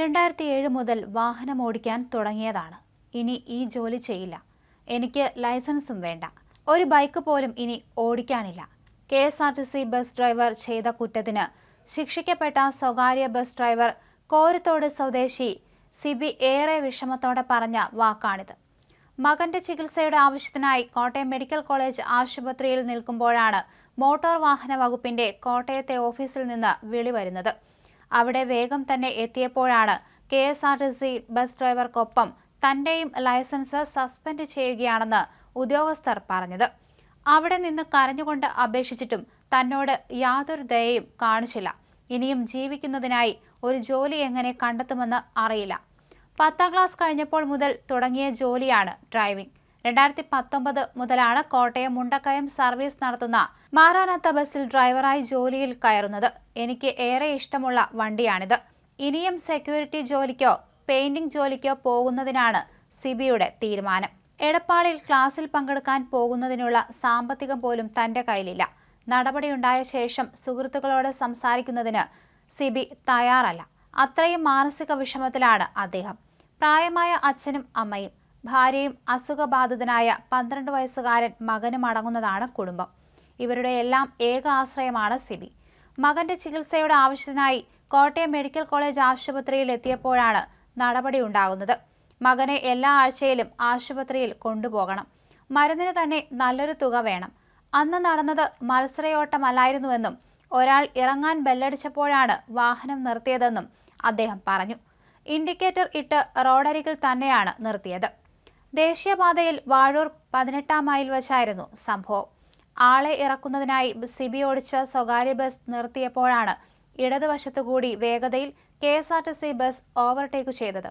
രണ്ടായിരത്തി ഏഴ് മുതൽ വാഹനം ഓടിക്കാൻ തുടങ്ങിയതാണ്. ഇനി ഈ ജോലി ചെയ്യില്ല. എനിക്ക് ലൈസൻസും വേണ്ട. ഒരു ബൈക്ക് പോലും ഇനി ഓടിക്കാനില്ല. K S R T C bus driver ചെയ്ത കുറ്റത്തിന് ശിക്ഷിക്കപ്പെട്ട സ്വകാര്യ ബസ് ഡ്രൈവർ കോരത്തോട് സ്വദേശി സിബി ഏറെ വിഷമത്തോടെ പറഞ്ഞ വാക്കാണിത്. മകന്റെ ചികിത്സയുടെ ആവശ്യത്തിനായി കോട്ടയം മെഡിക്കൽ കോളേജ് ആശുപത്രിയിൽ നിൽക്കുമ്പോഴാണ് മോട്ടോർ വാഹന വകുപ്പിന്റെ കോട്ടയത്തെ ഓഫീസിൽ നിന്ന് വിളി വരുന്നത്. അവിടെ വേഗം തന്നെ എത്തിയപ്പോഴാണ് K S R T C bus ഡ്രൈവർക്കൊപ്പം തന്റെയും ലൈസൻസ് സസ്പെൻഡ് ചെയ്യുകയാണെന്ന് ഉദ്യോഗസ്ഥർ പറഞ്ഞത്. അവിടെ നിന്ന് കരഞ്ഞുകൊണ്ട് അപേക്ഷിച്ചിട്ടും തന്നോട് യാതൊരു ദയയും കാണിച്ചില്ല. ഇനിയും ജീവിക്കുന്നതിനായി ഒരു ജോലി എങ്ങനെ കണ്ടെത്തുമെന്ന് അറിയില്ല. പത്താം ക്ലാസ് കഴിഞ്ഞപ്പോൾ മുതൽ തുടങ്ങിയ ജോലിയാണ് ഡ്രൈവിംഗ്. രണ്ടായിരത്തി പത്തൊമ്പത് മുതലാണ് കോട്ടയം മുണ്ടക്കയം സർവീസ് നടത്തുന്ന മാറാനാത്ത ബസ്സിൽ ഡ്രൈവറായി ജോലിയിൽ കയറുന്നത്. എനിക്ക് ഏറെ ഇഷ്ടമുള്ള വണ്ടിയാണിത്. ഇനിയും സെക്യൂരിറ്റി ജോലിക്കോ പെയിന്റിംഗ് ജോലിക്കോ പോകുന്നതിനാണ് സിബിയുടെ തീരുമാനം. എടപ്പാളിൽ ക്ലാസ്സിൽ പങ്കെടുക്കാൻ പോകുന്നതിനുള്ള സാമ്പത്തികം പോലും തന്റെ കയ്യിലില്ല. നടപടിയുണ്ടായ ശേഷം സുഹൃത്തുക്കളോട് സംസാരിക്കുന്നതിന് സിബി തയ്യാറല്ല. അത്രയും മാനസിക വിഷമത്തിലാണ് അദ്ദേഹം. പ്രായമായ അച്ഛനും അമ്മയും ഭാര്യയും അസുഖബാധിതനായ പന്ത്രണ്ട് വയസ്സുകാരൻ മകനും അടങ്ങുന്നതാണ് കുടുംബം. ഇവരുടെ എല്ലാം ഏക ആശ്രയമാണ് സിബി. മകന്റെ ചികിത്സയുടെ ആവശ്യത്തിനായി കോട്ടയം മെഡിക്കൽ കോളേജ് ആശുപത്രിയിൽ എത്തിയപ്പോഴാണ് നടപടി ഉണ്ടാകുന്നത്. മകനെ എല്ലാ ആഴ്ചയിലും ആശുപത്രിയിൽ കൊണ്ടുപോകണം. മരുന്നിന് തന്നെ നല്ലൊരു തുക വേണം. അന്ന് നടന്നത് മത്സരയോട്ടമല്ലായിരുന്നുവെന്നും ഒരാൾ ഇറങ്ങാൻ ബെല്ലടിച്ചപ്പോഴാണ് വാഹനം നിർത്തിയതെന്നും അദ്ദേഹം പറഞ്ഞു. ഇൻഡിക്കേറ്റർ ഇട്ട് റോഡരികിൽ തന്നെയാണ് നിർത്തിയത്. ദേശീയപാതയിൽ വാഴൂർ പതിനെട്ടാം മൈൽ വച്ചായിരുന്നു സംഭവം. ആളെ ഇറക്കുന്നതിനായി സിബി ഓടിച്ച സ്വകാര്യ ബസ് നിർത്തിയപ്പോഴാണ് ഇടതുവശത്തു കൂടി വേഗതയിൽ K S R T C bus overtake ചെയ്തത്.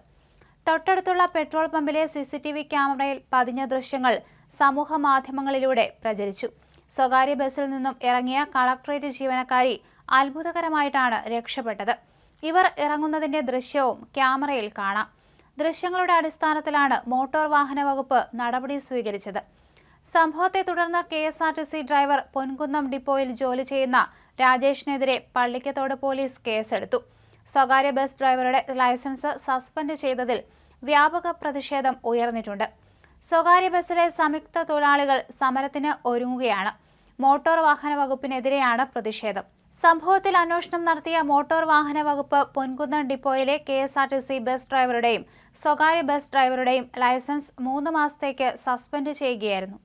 തൊട്ടടുത്തുള്ള പെട്രോൾ പമ്പിലെ സി സി ടി വി ക്യാമറയിൽ പതിഞ്ഞ ദൃശ്യങ്ങൾ സമൂഹ മാധ്യമങ്ങളിലൂടെ പ്രചരിച്ചു. സ്വകാര്യ ബസ്സിൽ നിന്നും ഇറങ്ങിയ കളക്ടറേറ്റ് ജീവനക്കാരി അത്ഭുതകരമായിട്ടാണ് രക്ഷപ്പെട്ടത്. ഇവർ ഇറങ്ങുന്നതിന്റെ ദൃശ്യവും ക്യാമറയിൽ കാണാം. ദൃശ്യങ്ങളുടെ അടിസ്ഥാനത്തിലാണ് മോട്ടോർ വാഹന വകുപ്പ് നടപടി സ്വീകരിച്ചത്. സംഭവത്തെ തുടർന്ന് K S R T C driver Ponkunnam ഡിപ്പോയിൽ ജോലി ചെയ്യുന്ന രാജേഷിനെതിരെ പള്ളിക്കത്തോട് പോലീസ് കേസെടുത്തു. സ്വകാര്യ ബസ് ഡ്രൈവറുടെ ലൈസൻസ് സസ്പെൻഡ് ചെയ്തതിൽ വ്യാപക പ്രതിഷേധം ഉയർന്നിട്ടുണ്ട്. സ്വകാര്യ ബസ്സിലെ സംയുക്ത തൊഴിലാളികൾ സമരത്തിന് ഒരുങ്ങുകയാണ്. മോട്ടോർ വാഹന വകുപ്പിനെതിരെയാണ് പ്രതിഷേധം. സംഭവത്തിൽ അന്വേഷണം നടത്തിയ മോട്ടോർ വാഹന വകുപ്പ് Ponkunnam ഡിപ്പോയിലെ K S R T C bus ഡ്രൈവറുടെയും സ്വകാര്യ ബസ് ഡ്രൈവറുടെയും ലൈസൻസ് മൂന്ന് മാസത്തേക്ക് സസ്പെൻഡ് ചെയ്യുകയായിരുന്നു.